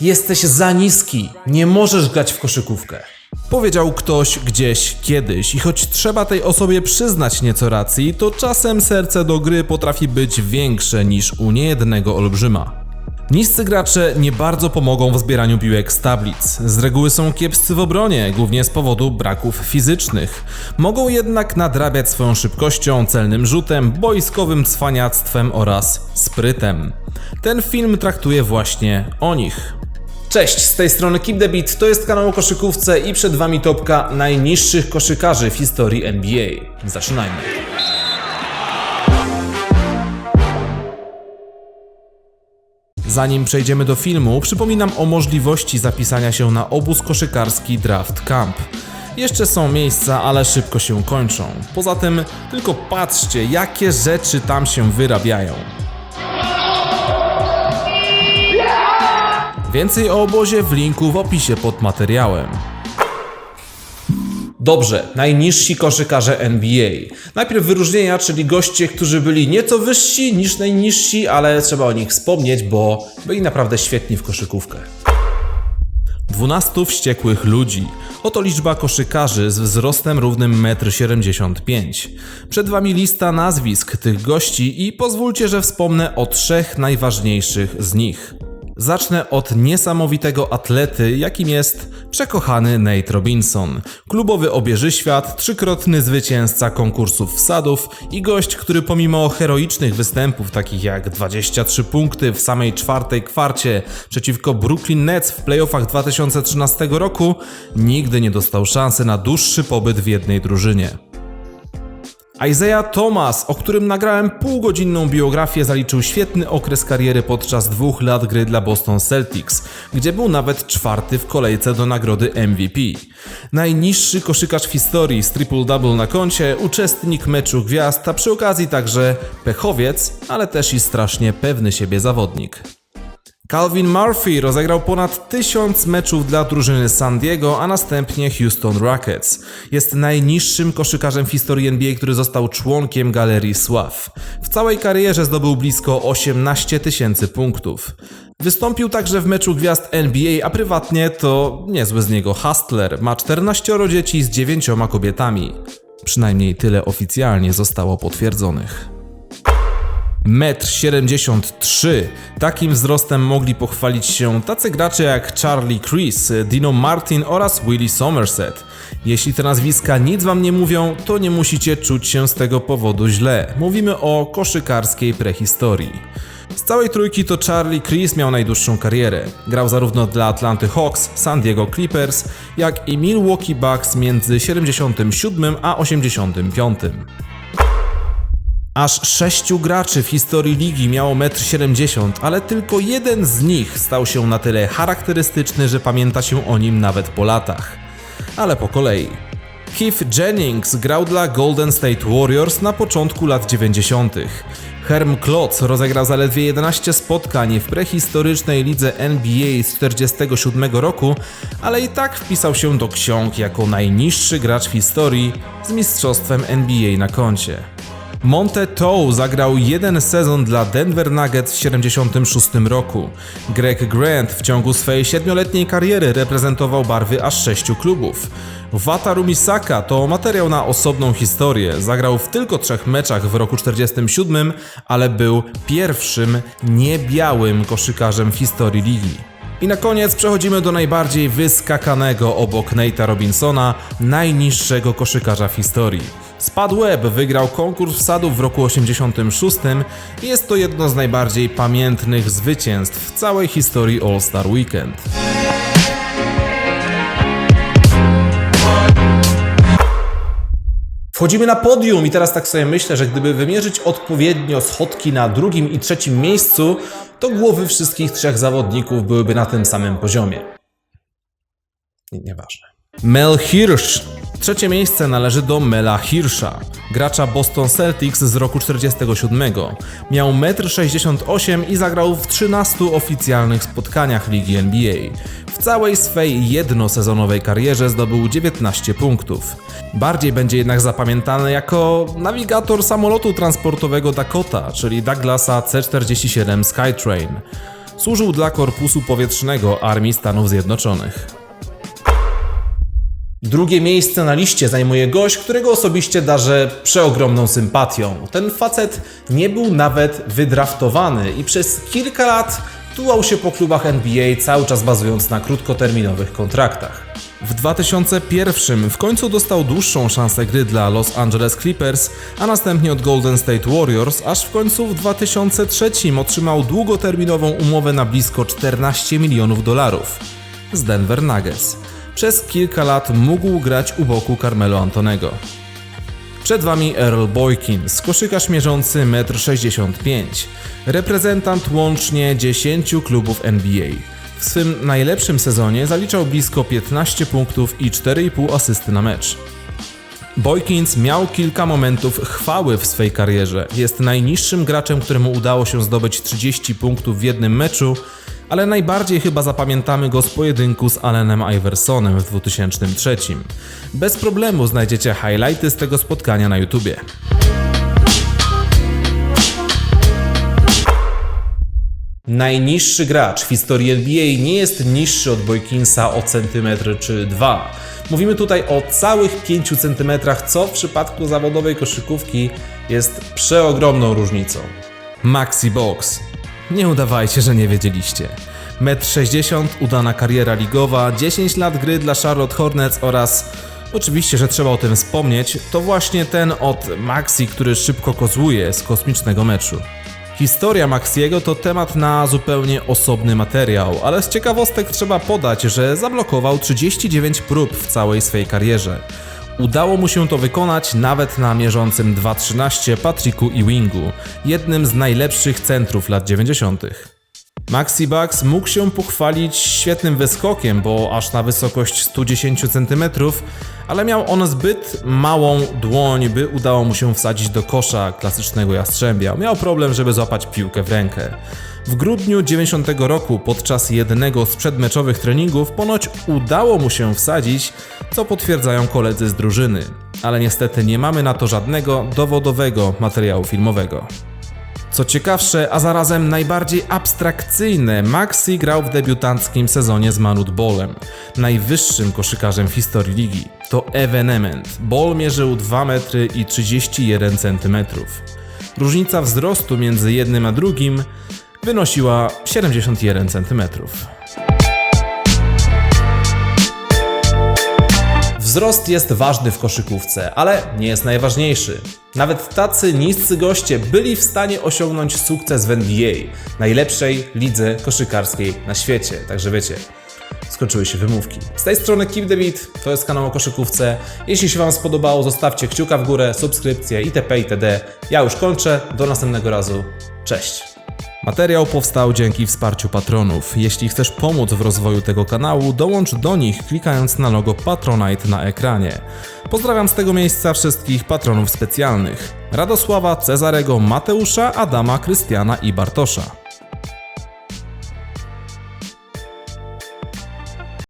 Jesteś za niski, nie możesz grać w koszykówkę. Powiedział ktoś gdzieś kiedyś i choć trzeba tej osobie przyznać nieco racji, to czasem serce do gry potrafi być większe niż u niejednego olbrzyma. Niscy gracze nie bardzo pomogą w zbieraniu piłek z tablic. Z reguły są kiepscy w obronie, głównie z powodu braków fizycznych. Mogą jednak nadrabiać swoją szybkością, celnym rzutem, boiskowym cwaniactwem oraz sprytem. Ten film traktuje właśnie o nich. Cześć, z tej strony Keep the Beat, to jest kanał o koszykówce i przed Wami topka najniższych koszykarzy w historii NBA. Zaczynajmy. Zanim przejdziemy do filmu, przypominam o możliwości zapisania się na obóz koszykarski Draft Camp. Jeszcze są miejsca, ale szybko się kończą. Poza tym, tylko patrzcie, jakie rzeczy tam się wyrabiają. Więcej o obozie w linku w opisie pod materiałem. Dobrze, najniżsi koszykarze NBA. Najpierw wyróżnienia, czyli goście, którzy byli nieco wyżsi niż najniżsi, ale trzeba o nich wspomnieć, bo byli naprawdę świetni w koszykówkę. 12 wściekłych ludzi. Oto liczba koszykarzy z wzrostem równym 1,75 m. Przed Wami lista nazwisk tych gości i pozwólcie, że wspomnę o trzech najważniejszych z nich. Zacznę od niesamowitego atlety, jakim jest przekochany Nate Robinson. Klubowy obieżyświat, trzykrotny zwycięzca konkursów wsadów i gość, który pomimo heroicznych występów takich jak 23 punkty w samej czwartej kwarcie przeciwko Brooklyn Nets w playoffach 2013 roku, nigdy nie dostał szansy na dłuższy pobyt w jednej drużynie. Isaiah Thomas, o którym nagrałem półgodzinną biografię, zaliczył świetny okres kariery podczas dwóch lat gry dla Boston Celtics, gdzie był nawet czwarty w kolejce do nagrody MVP. Najniższy koszykarz w historii z triple-double na koncie, uczestnik meczu gwiazd, a przy okazji także pechowiec, ale też i strasznie pewny siebie zawodnik. Calvin Murphy rozegrał ponad tysiąc meczów dla drużyny San Diego, a następnie Houston Rockets. Jest najniższym koszykarzem w historii NBA, który został członkiem Galerii Sław. W całej karierze zdobył blisko 18 tysięcy punktów. Wystąpił także w meczu gwiazd NBA, a prywatnie to niezły z niego hustler. Ma 14 dzieci z 9 kobietami. Przynajmniej tyle oficjalnie zostało potwierdzonych. 1,73 m. Takim wzrostem mogli pochwalić się tacy gracze jak Charlie Chris, Dino Martin oraz Willie Somerset. Jeśli te nazwiska nic wam nie mówią, to nie musicie czuć się z tego powodu źle. Mówimy o koszykarskiej prehistorii. Z całej trójki to Charlie Chris miał najdłuższą karierę. Grał zarówno dla Atlanty Hawks, San Diego Clippers, jak i Milwaukee Bucks między 77 a 85. Aż sześciu graczy w historii ligi miało 1,70 m, ale tylko jeden z nich stał się na tyle charakterystyczny, że pamięta się o nim nawet po latach. Ale po kolei. Keith Jennings grał dla Golden State Warriors na początku lat 90. Herm Klotz rozegrał zaledwie 11 spotkań w prehistorycznej lidze NBA z 47 roku, ale i tak wpisał się do ksiąg jako najniższy gracz w historii z mistrzostwem NBA na koncie. Monte Tow zagrał jeden sezon dla Denver Nuggets w 1976 roku. Greg Grant w ciągu swojej siedmioletniej kariery reprezentował barwy aż sześciu klubów. Wataru Misaka to materiał na osobną historię. Zagrał w tylko trzech meczach w roku 1947, ale był pierwszym niebiałym koszykarzem w historii ligi. I na koniec przechodzimy do najbardziej wyskakanego obok Nate'a Robinsona, najniższego koszykarza w historii. Spad Webb wygrał konkurs wsadów w roku 86 i jest to jedno z najbardziej pamiętnych zwycięstw w całej historii All-Star Weekend. Wchodzimy na podium i teraz tak sobie myślę, że gdyby wymierzyć odpowiednio schodki na drugim i trzecim miejscu, to głowy wszystkich trzech zawodników byłyby na tym samym poziomie. Nie, nieważne. Mel Hirsch Trzecie miejsce należy do Mela Hirscha, gracza Boston Celtics z roku 47. Miał 1,68 m i zagrał w 13 oficjalnych spotkaniach ligi NBA. W całej swej jednosezonowej karierze zdobył 19 punktów. Bardziej będzie jednak zapamiętany jako nawigator samolotu transportowego Dakota, czyli Douglasa C-47 Skytrain. Służył dla Korpusu Powietrznego Armii Stanów Zjednoczonych. Drugie miejsce na liście zajmuje gość, którego osobiście darzę przeogromną sympatią. Ten facet nie był nawet wydraftowany i przez kilka lat tułał się po klubach NBA, cały czas bazując na krótkoterminowych kontraktach. W 2001 w końcu dostał dłuższą szansę gry dla Los Angeles Clippers, a następnie od Golden State Warriors, aż w końcu w 2003 otrzymał długoterminową umowę na blisko 14 milionów dolarów z Denver Nuggets. Przez kilka lat mógł grać u boku Carmelo Antonego. Przed Wami Earl Boykins, koszykarz mierzący 1,65 m, reprezentant łącznie 10 klubów NBA. W swym najlepszym sezonie zaliczał blisko 15 punktów i 4,5 asysty na mecz. Boykins miał kilka momentów chwały w swej karierze. Jest najniższym graczem, któremu udało się zdobyć 30 punktów w jednym meczu, ale najbardziej chyba zapamiętamy go z pojedynku z Allenem Iversonem w 2003. Bez problemu znajdziecie highlighty z tego spotkania na YouTubie. Najniższy gracz w historii NBA nie jest niższy od Boykinsa o centymetr czy dwa. Mówimy tutaj o całych 5 centymetrach, co w przypadku zawodowej koszykówki jest przeogromną różnicą. Maxi Box. Nie udawajcie, że nie wiedzieliście. 1,60 m, udana kariera ligowa, 10 lat gry dla Charlotte Hornets oraz Oczywiście, że trzeba o tym wspomnieć, to właśnie ten od Maxi, który szybko kozłuje z kosmicznego meczu. Historia Maxiego to temat na zupełnie osobny materiał, ale z ciekawostek trzeba podać, że zablokował 39 prób w całej swej karierze. Udało mu się to wykonać nawet na mierzącym 2.13 Patricku Ewingu, jednym z najlepszych centrów lat 90. Maxi Bucks mógł się pochwalić świetnym wyskokiem, bo aż na wysokość 110 cm, ale miał on zbyt małą dłoń, by udało mu się wsadzić do kosza klasycznego jastrzębia. Miał problem, żeby złapać piłkę w rękę. W grudniu 90 roku podczas jednego z przedmeczowych treningów ponoć udało mu się wsadzić, co potwierdzają koledzy z drużyny. Ale niestety nie mamy na to żadnego dowodowego materiału filmowego. Co ciekawsze, a zarazem najbardziej abstrakcyjne, Maxi grał w debiutanckim sezonie z Manut Bolem, najwyższym koszykarzem w historii ligi. To ewenement. Ball mierzył 2 metry i 31 cm. Różnica wzrostu między jednym a drugim wynosiła 71 cm. Wzrost jest ważny w koszykówce, ale nie jest najważniejszy. Nawet tacy niscy goście byli w stanie osiągnąć sukces w NBA, najlepszej lidze koszykarskiej na świecie. Także wiecie, skończyły się wymówki. Z tej strony Keep the Beat, to jest kanał o koszykówce. Jeśli się Wam spodobało, zostawcie kciuka w górę, subskrypcję itp. itd. Ja już kończę, do następnego razu. Cześć! Materiał powstał dzięki wsparciu patronów. Jeśli chcesz pomóc w rozwoju tego kanału, dołącz do nich klikając na logo Patronite na ekranie. Pozdrawiam z tego miejsca wszystkich patronów specjalnych: Radosława, Cezarego, Mateusza, Adama, Krystiana i Bartosza.